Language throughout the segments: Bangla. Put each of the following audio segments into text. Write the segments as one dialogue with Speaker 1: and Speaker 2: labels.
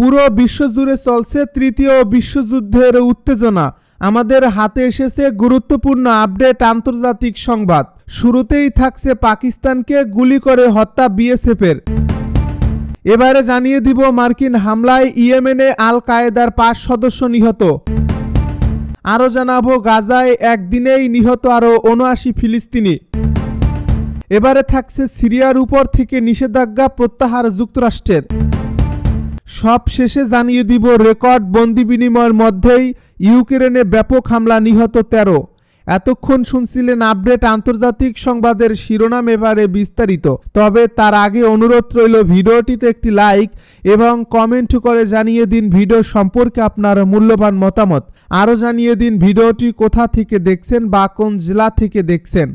Speaker 1: পুরো বিশ্বজুড়ে চলছে তৃতীয় বিশ্বযুদ্ধের উত্তেজনা। আমাদের হাতে এসেছে গুরুত্বপূর্ণ আপডেট আন্তর্জাতিক সংবাদ। শুরুতেই থাকছে পাকিস্তানকে গুলি করে হত্যা বিএসএফের। এবারে জানিয়ে দিব মার্কিন হামলায় ইয়েমেনে আল কায়েদার পাঁচ সদস্য নিহত। আরও জানাব গাজায় একদিনেই নিহত আরও উনআশি ফিলিস্তিনি। এবারে থাকছে সিরিয়ার উপর থেকে নিষেধাজ্ঞা প্রত্যাহার যুক্তরাষ্ট্রের। সব শেষে জানিয়ে দিব, রেকর্ড বন্দি বিনিময়ের মধ্যেই ইউক্রেনে ব্যাপক হামলা নিহত তেরো। এতক্ষণ শুনছিলেন আপডেট আন্তর্জাতিক সংবাদের শিরোনাম এবারে বিস্তারিত। তবে তার আগে অনুরোধ রইল, ভিডিওটিতে একটি লাইক এবং কমেন্ট করে জানিয়ে দিন ভিডিও সম্পর্কে আপনার মূল্যবান মতামত। আরও জানিয়ে দিন ভিডিওটি কোথা থেকে দেখছেন বা কোন জেলা থেকে দেখছেন।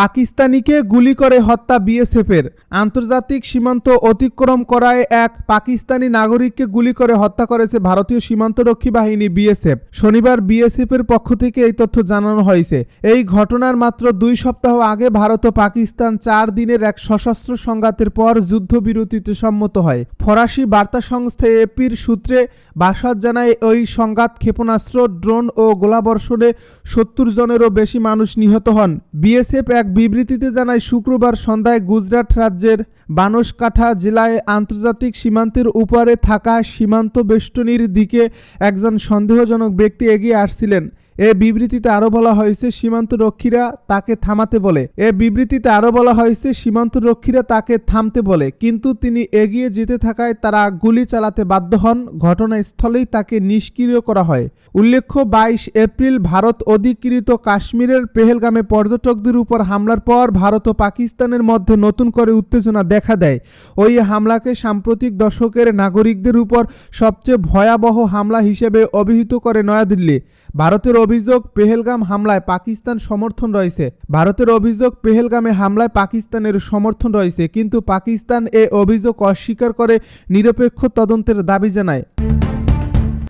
Speaker 1: পাকিস্তানিকে গুলি করে হত্যা বিএসএফের। আন্তর্জাতিক সীমান্ত অতিক্রম করায় এক পাকিস্তানি নাগরিককে গুলি করে হত্যা করেছে ভারতীয় সীমান্তরক্ষী বাহিনী বিএসএফ। শনিবার বিএসএফ এর পক্ষ থেকে এই তথ্য জানানো হয়েছে। এই ঘটনার মাত্র দুই সপ্তাহ আগে ভারত ও পাকিস্তান চার দিনের এক সশস্ত্র সংঘাতের পর যুদ্ধবিরতিতে সম্মত হয়। ফরাসি বার্তা সংস্থা এপির সূত্রে বাসাদ জানায়, ওই সংঘাত ক্ষেপণাস্ত্র, ড্রোন ও গোলাবর্ষণে সত্তর জনেরও বেশি মানুষ নিহত হন। বিএসএফ এক বিবৃতিতে জানায়, শুক্রবার সন্ধ্যায় গুজরাট রাজ্যের বানসকাঠা জেলায় আন্তর্জাতিক সীমান্তের উপরে থাকা সীমান্ত বেষ্টনীর দিকে একজন সন্দেহজনক ব্যক্তি এগিয়ে আসছিলেন। এ বিবৃতিতে আরও বলা হয়েছে সীমান্ত রক্ষীরা তাকে থামাতে বলে। এ বিবৃতিতে আরও বলা হয়েছে সীমান্ত রক্ষীরা তাকে থামতে বলে। কিন্তু তিনি এগিয়ে যেতে থাকায় তারা গুলি চালাতে বাধ্য হন। ঘটনাস্থলেই তাকে নিষ্ক্রিয় করা হয়। উল্লেখ্য, বাইশ এপ্রিল ভারত অধিকৃত কাশ্মীরের পেহেলগামে পর্যটকদের উপর হামলার পর ভারত ও পাকিস্তানের মধ্যে নতুন করে উত্তেজনা দেখা দেয়। ওই হামলাকে সাম্প্রতিক দশকের নাগরিকদের উপর সবচেয়ে ভয়াবহ হামলা হিসেবে অভিহিত করে নয়াদিল্লি। ভারতের অভিযোগ, পেহেলগাম হামলায় পাকিস্তান সমর্থন রয়েছে। ভারতের অভিযোগ, পেহেলগামে হামলায় পাকিস্তানের সমর্থন রয়েছে, কিন্তু পাকিস্তান এ অভিযোগ অস্বীকার করে নিরপেক্ষ তদন্তের দাবি জানায়।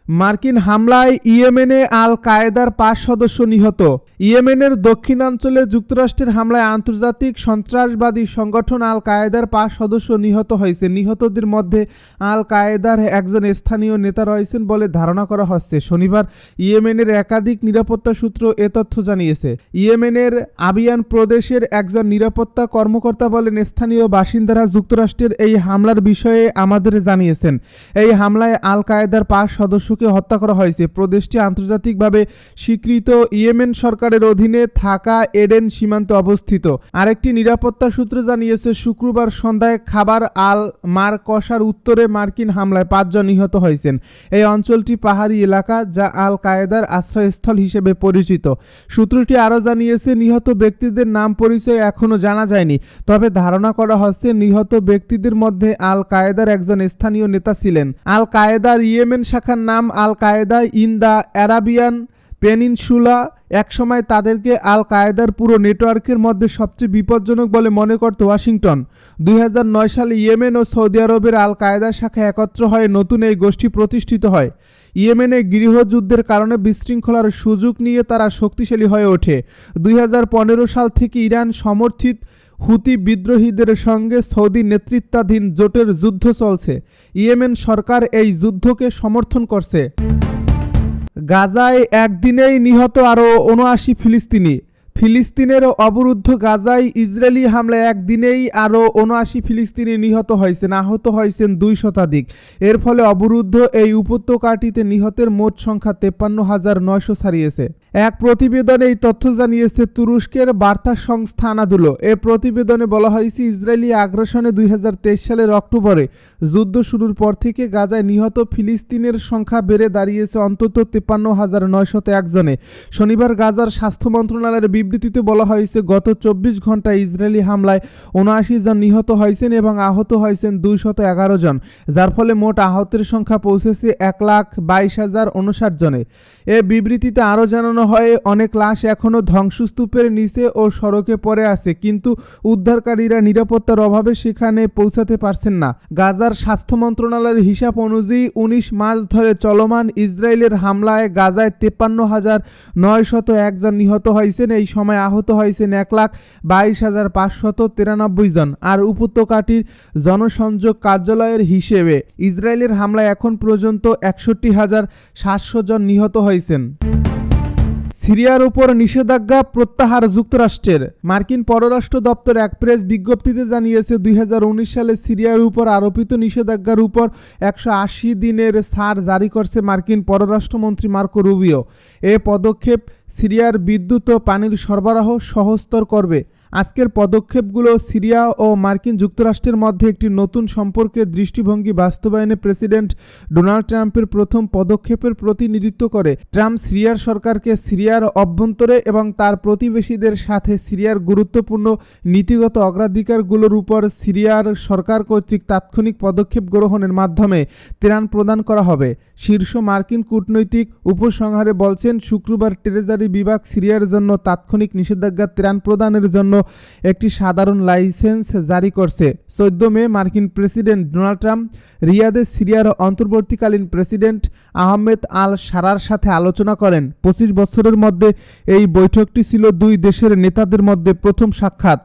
Speaker 1: মার্কিন হামলায় ইয়েমেনে আল কায়েদার পাঁচ সদস্য নিহত। ইয়েমেনের দক্ষিণাঞ্চলে যুক্তরাষ্ট্রের হামলায় আন্তর্জাতিক সন্ত্রাসবাদী সংগঠন আল কায়েদার পাঁচ সদস্য নিহত হয়েছে। নিহতদের মধ্যে আল কায়েদার একজন স্থানীয় নেতা রয়েছেন বলে ধারণা করা হচ্ছে। শনিবার ইয়েমেনের একাধিক নিরাপত্তা সূত্র এ তথ্য জানিয়েছে। ইয়েমেনের আবিয়ান প্রদেশের একজন নিরাপত্তা কর্মকর্তা বলেন, স্থানীয় বাসিন্দারা যুক্তরাষ্ট্রের এই হামলার বিষয়ে আমাদের জানিয়েছেন। এই হামলায় আল কায়েদার পাঁচ সদস্য শিশুকে হত্যা করা হয়েছে। প্রদেশটি আন্তর্জাতিকভাবে স্বীকৃত ইয়েমেন সরকারের অধীনে থাকা এডেন সীমান্তে অবস্থিত। আরেকটি নিরাপত্তা সূত্র জানিয়েছে, শুক্রবার সন্ধ্যায় খাবার আল মার কষার উত্তরে মার্কিন হামলায় পাঁচজন নিহত হয়েছেন। এই অঞ্চলটি পাহাড়ি এলাকা যা আল কায়েদার আশ্রয়স্থল হিসেবে পরিচিত। সূত্রটি আরও জানিয়েছে, নিহত ব্যক্তিদের নাম পরিচয় এখনও জানা যায়নি, তবে ধারণা করা হচ্ছে নিহত ব্যক্তিদের মধ্যে আল কায়েদার একজন স্থানীয় নেতা ছিলেন। আল কায়েদার ইয়েমেন শাখার নাম al Qaeda in the Arabian peninsula একসময় তাদেরকে আল কায়েদার পুরো নেটওয়ার্কের মধ্যে সবচেয়ে বিপজ্জনক বলে মনে করত ওয়াশিংটন। দুই হাজার নয় সালে ইয়েমেন ও সৌদি আরবের আল কায়েদার শাখা একত্র হয়ে নতুন এই গোষ্ঠী প্রতিষ্ঠিত হয়। ইয়েমেনে গৃহযুদ্ধের কারণে বিশৃঙ্খলার সুযোগ নিয়ে তারা শক্তিশালী হয়ে ওঠে। দুই হাজার পনেরো সাল থেকে ইরান সমর্থিত হুতি বিদ্রোহীদের সঙ্গে সৌদি নেতৃত্বাধীন জোটের যুদ্ধ চলছে। ইয়েমেন সরকার এই যুদ্ধকে সমর্থন করছে। গাজায় একদিনেই নিহত আরও উনআশি ফিলিস্তিনি। ফিলিস্তিনের অবরুদ্ধ গাজায় ইসরায়েলি হামলায় একদিনেই আরও উনআশি ফিলিস্তিনি নিহত হয়েছেন, আহত হয়েছেন দুই শতাধিক। এর ফলে অবরুদ্ধ এই উপত্যকাটিতে নিহতের মোট সংখ্যা তেপ্পান্ন হাজার নয়শো ছাড়িয়েছে। এক প্রতিবেদনে এই তথ্য জানিয়েছে তুরস্কের বার্তা সংস্থা আনাদুলো। এ প্রতিবেদনে বলা হয়েছে, ইসরায়েলি আগ্রাসনে দুই হাজার তেইশ সালের অক্টোবরে যুদ্ধ শুরুর পর থেকে গাজায় নিহত ফিলিস্তিনের সংখ্যা বেড়ে দাঁড়িয়েছে অন্তত তেপ্পান্ন হাজার নয়শত একজনে শনিবার গাজার স্বাস্থ্য মন্ত্রণালয়ের বিবৃতিতে বলা হয়েছে, গত চব্বিশ ঘন্টায় ইসরায়েলি হামলায় উনআশি জন নিহত হয়েছেন এবং আহত হয়েছেন দুইশত এগারো জন, যার ফলে মোট আহতের সংখ্যা পৌঁছেছে এক লাখ বাইশ হাজার উনষাট জনে। এ বিবৃতিতে আরও জানানো হয়ে, অনেক লাশ এখনও ধ্বংসস্তূপের নিচে ও সড়কে পড়ে আছে, কিন্তু উদ্ধারকারীরা নিরাপত্তার অভাবে সেখানে পৌঁছাতে পারছেন না। গাজার স্বাস্থ্য মন্ত্রণালয়ের হিসাব অনুযায়ী উনিশ মাস ধরে চলমান ইসরায়েলের হামলায় গাজায় তেপ্পান্ন হাজার নয়শত একজন নিহত হয়েছেন, এই সময় আহত হয়েছেন এক লাখ বাইশ হাজার পাঁচশত তিরানব্বই জন। আর উপত্যকাটির জনসংযোগ কার্যালয়ের হিসেবে ইসরায়েলের হামলায় এখন পর্যন্ত একষট্টি হাজার সাতশো জন নিহত হয়েছেন। সিরিয়ার উপর নিষেধাজ্ঞা প্রত্যাহার যুক্তরাষ্ট্রের। মার্কিন পররাষ্ট্র দপ্তর এক প্রেস বিজ্ঞপ্তিতে জানিয়েছে, দুই হাজার উনিশ সালে সিরিয়ার উপর আরোপিত নিষেধাজ্ঞার উপর একশো আশি দিনের সার জারি করছে মার্কিন পররাষ্ট্রমন্ত্রী মার্কো রুবিও। এ পদক্ষেপ সিরিয়ার বিদ্যুৎ ও পানির সরবরাহ সহজতর করবে। আজকের পদক্ষেপগুলো সিরিয়া ও মার্কিন যুক্তরাষ্ট্রের মধ্যে একটি নতুন সম্পর্কের দৃষ্টিভঙ্গি বাস্তবায়নে প্রেসিডেন্ট ডোনাল্ড ট্রাম্পের প্রথম পদক্ষেপের প্রতিনিধিত্ব করে। ট্রাম্প সিরিয়ার সরকারকে সিরিয়ার অভ্যন্তরে এবং তার প্রতিবেশীদের সাথে সিরিয়ার গুরুত্বপূর্ণ নীতিগত অগ্রাধিকারগুলোর উপর সিরিয়ার সরকার কর্তৃক তাৎক্ষণিক পদক্ষেপ গ্রহণের মাধ্যমে ত্রাণ প্রদান করা হবে। শীর্ষ মার্কিন কূটনৈতিক উপসংহারে বলছেন, শুক্রবার ট্রেজারি বিভাগ সিরিয়ার জন্য তাৎক্ষণিক নিষেধাজ্ঞা ত্রাণ প্রদানের জন্য একটি সাধারণ লাইসেন্স জারি করছে। চোদ্দ মে মার্কিন প্রেসিডেন্ট ডোনাল্ড ট্রাম্প রিয়াদে সিরিয়ার অন্তর্বর্তীকালীন প্রেসিডেন্ট আহমেদ আল সারার সাথে আলোচনা করেন। পঁচিশ বছরের মধ্যে এই বৈঠকটি ছিল দুই দেশের নেতাদের মধ্যে প্রথম সাক্ষাৎ।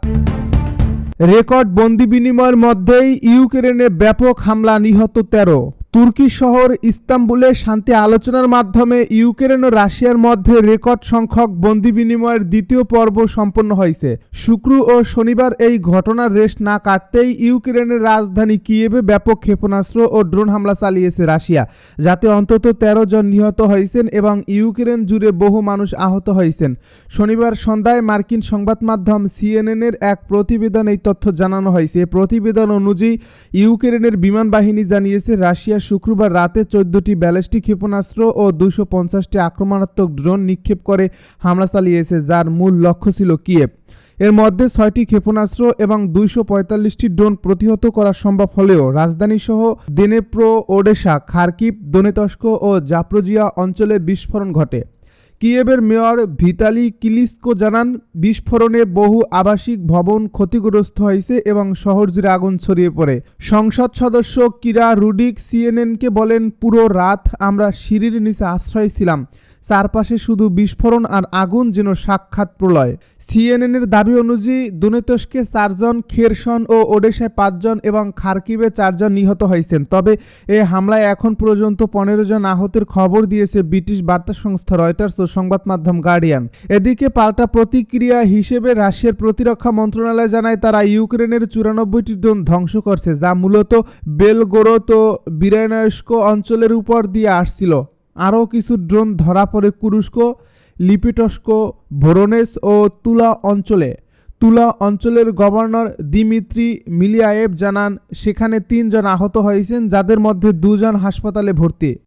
Speaker 1: রেকর্ড বন্দি বিনিময়ের মধ্যেই ইউক্রেনে ব্যাপক হামলা নিহত তেরো। তুর্কি শহর ইস্তাম্বুলে শান্তি আলোচনার মাধ্যমে ইউক্রেন ও রাশিয়ার মধ্যে রেকর্ড সংখ্যক বন্দি বিনিময়ের দ্বিতীয় পর্ব সম্পন্ন হয়েছে। শুক্র ও শনিবার এই ঘটনার রেশ না কাটতেই ইউক্রেনের রাজধানী কিয়েভে ব্যাপক ক্ষেপণাস্ত্র ও ড্রোন হামলা চালিয়েছে রাশিয়া। যাতে অন্তত তেরো জন নিহত হয়েছেন এবং ইউক্রেন জুড়ে বহু মানুষ আহত হয়েছেন। শনিবার সন্ধ্যায় মার্কিন সংবাদ মাধ্যম সিএনএনের এক প্রতিবেদন এই তথ্য জানানো হয়েছে। প্রতিবেদন অনুযায়ী ইউক্রেনের বিমান বাহিনী জানিয়েছে, রাশিয়া শুক্রবার রাতে চোদ্দটি ব্যালিস্টিক ক্ষেপণাস্ত্র ও দুশো পঞ্চাশটি আক্রমণাত্মক ড্রোন নিক্ষেপ করে হামলা চালিয়েছে, যার মূল লক্ষ্য ছিল কিয়েভ। এর মধ্যে ছয়টি ক্ষেপণাস্ত্র এবং দুইশো পঁয়তাল্লিশটি ড্রোন প্রতিহত করা সম্ভব হলেও রাজধানীসহ দেনেপ্রো, ওডেশা খার্কিভ দোনেতস্ক ও জাপ্রোজিয়া অঞ্চলে বিস্ফোরণ ঘটে। কিয়েভের মেয়র ভিতালি কিলিস্কো জানান, বিস্ফোরণে বহু আবাসিক ভবন ক্ষতিগ্রস্ত হয়েছে এবং শহর জুড়ে আগুন ছড়িয়ে পড়ে। সংসদ সদস্য কিরা রুডিক সিএনএনকে বলেন, পুরো রাত আমরা সিঁড়ির নিচে আশ্রয় ছিলাম। চারপাশে শুধু বিস্ফোরণ আর আগুন যেন সাক্ষাৎ প্রলয়। সিএনএনের দাবি অনুযায়ী দুনেতস্কে চারজন, খেরসন ও ওডেশায় পাঁচজন এবং খার্কিবে চারজন নিহত হয়েছেন। তবে এ হামলায় এখন পর্যন্ত পনেরো জন আহতের খবর দিয়েছে ব্রিটিশ বার্তা সংস্থা রয়টার্স ও সংবাদ মাধ্যম গার্ডিয়ান। এদিকে পাল্টা প্রতিক্রিয়া হিসেবে রাশিয়ার প্রতিরক্ষা মন্ত্রণালয় জানায় তারা ইউক্রেনের চুরানব্বইটি ড্রোন ধ্বংস করছে, যা মূলত বেলগোরত ও বিরানস্ক অঞ্চলের উপর দিয়ে আসছিল। আরও কিছু ড্রোন ধরা পড়ে কুরুস্ক লিপিটস্ক, ভোরনেস ও তুলা অঞ্চলে। তুলা অঞ্চলের গভর্নর দিমিত্রি মিলিয়ায়েভ জানান, সেখানে তিনজন আহত হয়েছেন, যাদের মধ্যে দুজন হাসপাতালে ভর্তি।